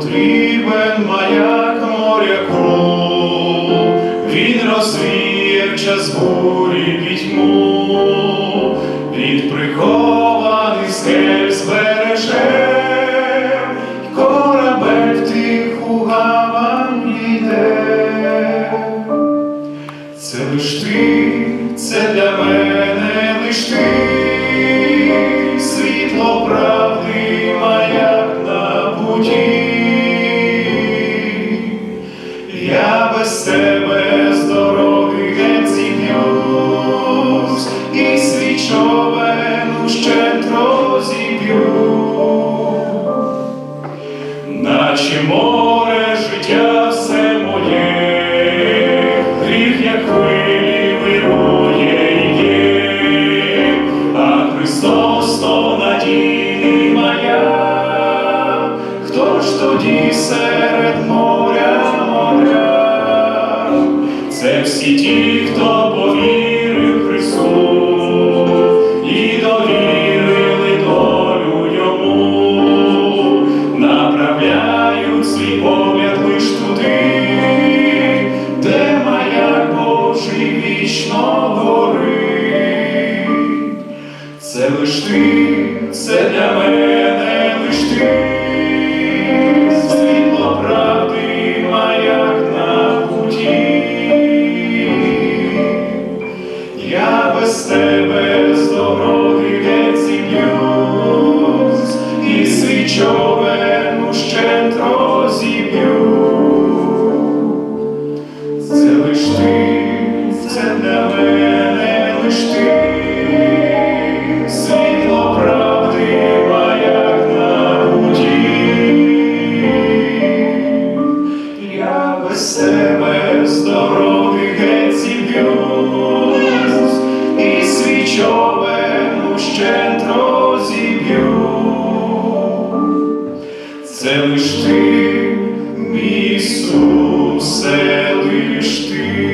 потрібен маяк моряку, він розвіє в час бурі пітьму, від прихований скель збереже, корабель тиху гавань йде. Це лиш ти, це для мене. Наче море життя все моє, гріх, як хвилі вирує є, а Христос то надійний моя, хто ж тоді серед моря моря? Це всі ті, хто лиш ти, це для мене лиш ти, світло правди, маяк на путі. Я без тебе з дороги геть зіб'юсь, і свій човен Це лиш ти, мій Ісус, лиш ти.